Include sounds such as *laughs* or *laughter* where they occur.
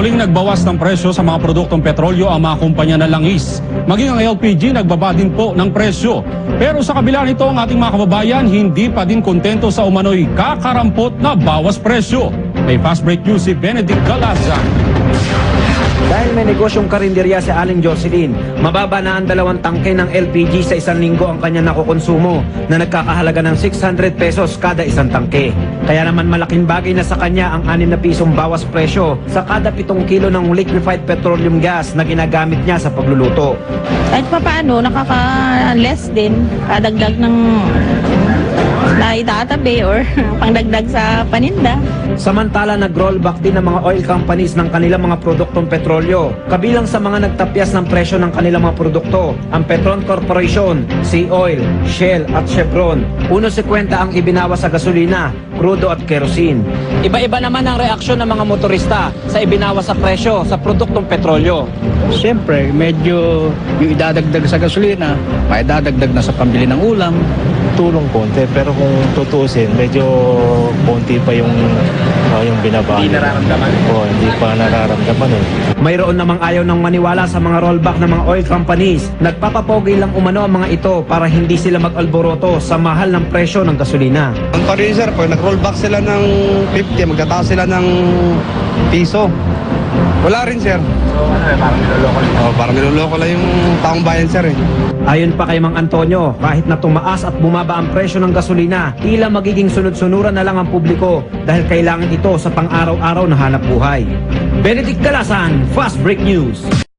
Muling nagbawas ng presyo sa mga produktong petrolyo ang mga kumpanya ng langis. Maging ang LPG nagbaba din po ng presyo. Pero sa kabila nito ang ating mga kababayan hindi pa din kontento sa umano'y kakarampot na bawas presyo. May fast break news si Benedict Galazan. Dahil may negosyong karinderya si Aling Jocelyn, mababa na ang dalawang tangke ng LPG sa isang linggo ang kanya nakukonsumo na nagkakahalaga ng 600 pesos kada isang tangke. Kaya naman malaking bagay na sa kanya ang 6 na pisong bawas presyo sa kada 7 kilo ng liquefied petroleum gas na ginagamit niya sa pagluluto. Kahit pa paano, nakaka-less din. Kadagdag ng na itatabi or *laughs* pangdagdag sa paninda. Samantala nag-rollback din ng mga oil companies ng kanilang mga produktong petrolyo. Kabilang sa mga nagtapyas ng presyo ng kanilang mga produkto, ang Petron Corporation, Sea Oil, Shell at Chevron. Uno si kwenta ang ibinawa sa gasolina, krudo at kerosene. Iba-iba naman ang reaksyon ng mga motorista sa ibinawa sa presyo sa produktong petrolyo. Siyempre, medyo yung idadagdag sa gasolina, may dadagdag na sa pambili ng ulam. Tulong konti pero kung tutuusin medyo konti pa yung ah, yung binaba. Hindi nararamdaman. Oo, hindi pa nararamdaman eh. Mayroon namang ayaw ng maniwala sa mga rollback ng mga oil companies. Nagpapapogi lang umano ang mga ito para hindi sila mag-alboroto sa mahal ng presyo ng gasolina. Ang pa rin sir, pag nag-rollback sila ng 50, magtataas sila ng piso. Wala rin sir. So ano eh, parang niloloko lang. Oh, parang niloloko lang yung taong bayan sir eh. Ayon pa kay Mang Antonio, kahit na tumaas at bumaba ang presyo ng gasolina, tila magiging sunod-sunuran na lang ang publiko dahil kailangan ito sa pang-araw-araw na hanap buhay. Benedict Galasan, Fast Break News.